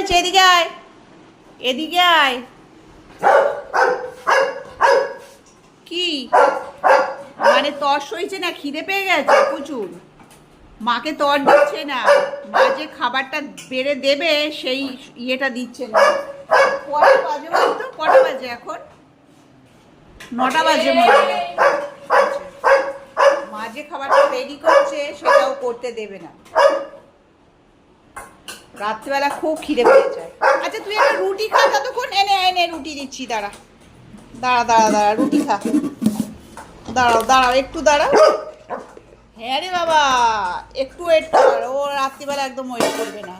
হয়েছে? এদিকে আয়। এদিকে আয়। কি? মানে তর সইছে না? খিদে পেয়ে গেছে প্রচুর। মাকে তর দিচ্ছে না। মা যে খাবারটা বেড়ে দেবে, সেই ইয়েটা দিচ্ছে না। কটা বাজে বলতো? কটা বাজে এখন? নটা বাজে মনে মা যে খাবারটা রেডি করছে, সেটাও করতে দেবে না। রাত্রিবেলা খুব খিদে পেয়ে যায়। আচ্ছা তুই একটা রুটি খা ততক্ষণ এনে এনে রুটি দিচ্ছি, দাঁড়া। দাঁড়া দাঁড়া দাঁড়া, রুটি খা। দাঁড়াও দাঁড়াও, একটু দাঁড়াও। হ্যাঁ রে বাবা, একটু ওয়েট কর। ও রাত্রিবেলা একদম ওয়েট করবে না।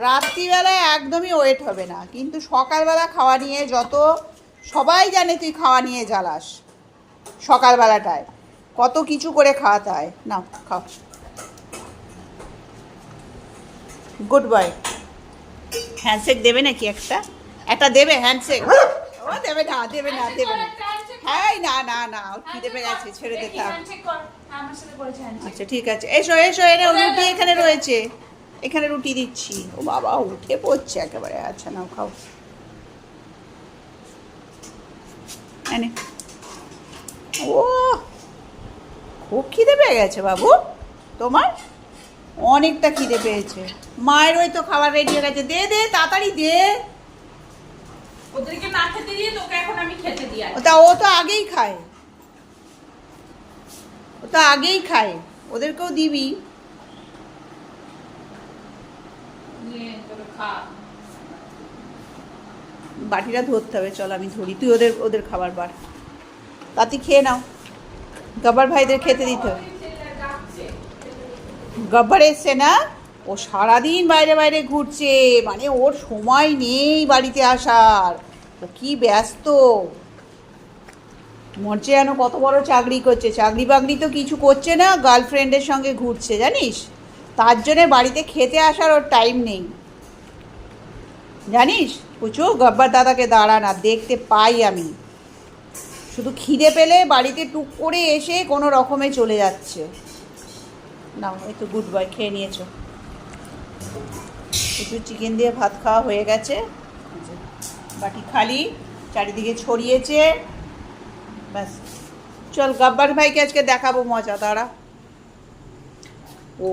রাত্রিবেলায় একদমই ওয়েট হবে না। কিন্তু সকালবেলা খাওয়া নিয়ে যত, সবাই জানে তুই খাওয়া নিয়ে জ্বালাস। সকালবেলাটায়। কত কিছু করে খাওয়াতে হয়। না খাও। গুড বয় হ্যান্ডশেক দেবে নাকি একটা? একটা দেবে হ্যান্ডশেক ও দেবে না দেবে না দেবে না। হ্যাঁ না না গেছে ছেড়ে দে থাক আচ্ছা ঠিক আছে। এসো এসো এনে রুটি এখানে রয়েছে। এখানে রুটি দিচ্ছি। ও বাবা উঠে পড়ছে একেবারে। আচ্ছা নাও খাও। এনে। ও খুব খিদে পেয়ে গেছে বাবু। তোমার? অনেকটা খিদে পেয়েছে। মায়ের ওই তো খাবার রেডি হয়ে গেছে। দে দে তাড়াতাড়ি দে। ওদেরকে না খেতে দিয়ে তোকে এখন আমি খেতে দিই তা ও তো আগেই খায়। ও তো আগেই খায়। ওদেরকেও দিবি। বাটিটা ধরতে হবে চল আমি ধরি। তুই ওদের ওদের খাবার বার। তাতে খেয়ে নাও। গব্বর ভাইদের খেতে দিতে হবে। গব্বর এসছে না ও সারাদিন বাইরে বাইরে ঘুরছে। মানে ওর সময় নেই বাড়িতে আসার। ও কি ব্যস্ত। মরছে যেন কত বড় চাকরি করছে। চাকরি বাকরি তো কিছু করছে না গার্লফ্রেন্ডের সঙ্গে ঘুরছে, জানিস? তার জন্যে বাড়িতে খেতে আসার ওর টাইম নেই। জানিস? পুচু গব্বর দাদাকে দাঁড়া না দেখতে পাই আমি। শুধু খিদে পেলে বাড়িতে টুক করে এসে কোনো রকমে চলে যাচ্ছে। নাও একটু গুড বয় খেয়ে নিয়েছো। একটু চিকেন দিয়ে ভাত খাওয়া হয়ে গেছে। বাটি খালি, চারিদিকে ছড়িয়েছে। ব্যাস। চল, গাব্বার ভাইকে আজকে দেখাবো মজা তারা ও